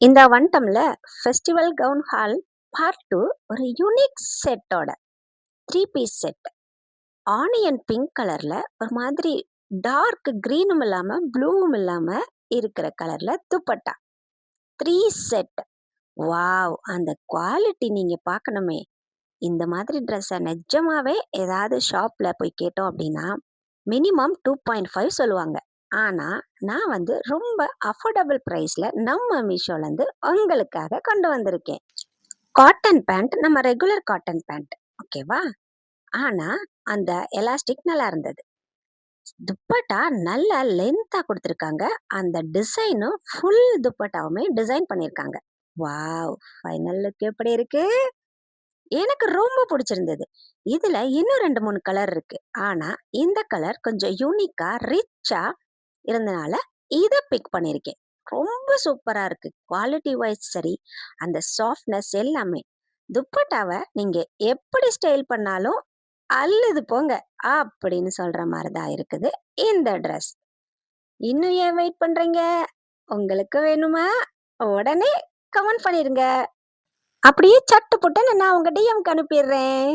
இந்த வண்டம்ல festival gown haul part two ஒரு unique செட்டோட three piece set onion pink கலர்ல ஒரு மாதிரி டார்க் க்ரீனும் இல்லாமல் ப்ளூவும் இல்லாமல் இருக்கிற கலரில் துப்பட்டா. த்ரீ செட் வாவ் அந்த குவாலிட்டி நீங்கள் பார்க்கணுமே இந்த மாதிரி ட்ரெஸ்ஸை நிஜமாகவே ஏதாவது ஷாப்பில் போய் கேட்டோம் அப்படின்னா மினிமம் டூ பாயிண்ட் ஃபைவ் சொல்லுவாங்க. ஆனால் நான் வந்து ரொம்ப அஃபோர்டபுள் ப்ரைஸில் நம்ம மீஷோலேருந்து உங்களுக்காக கொண்டு வந்திருக்கேன். காட்டன் பேண்ட் நம்ம ரெகுலர் காட்டன் பேண்ட் ஓகேவா ஆனால் அந்த எலாஸ்டிக் நல்லா இருந்தது. துப்பட்டா நல்ல லென்த்தாக கொடுத்துருக்காங்க. அந்த டிசைனும் ஃபுல் துப்பட்டாவுமே டிசைன் பண்ணியிருக்காங்க வாவ் ஃபைனல் லுக் எப்படி இருக்கு? எனக்கு ரொம்ப பிடிச்சிருந்தது. இதில் இன்னும் ரெண்டு மூணு கலர் இருக்கு. ஆனால் இந்த கலர் கொஞ்சம் யூனிக்காக ரிச்சாக இருந்தனால இதை பிக் பண்ணியிருக்கேன் ரொம்ப சூப்பராக இருக்கு. குவாலிட்டி வைஸ் சரி அந்த சாஃப்ட்னஸ் எல்லாமே. துப்பட்டாவை நீங்கள் எப்படி ஸ்டைல் பண்ணாலும் அல்லது போங்க அப்படின்னு சொல்கிற மாதிரி தான் இருக்குது இந்த ட்ரெஸ் இன்னும் ஏன் வெயிட் பண்ணுறீங்க உங்களுக்கு வேணுமா? உடனே கமெண்ட் பண்ணிடுங்க அப்படியே சட்டு புட்டுன்னு நான் உங்க டிஎம்க்கு அனுப்பிடுறேன்.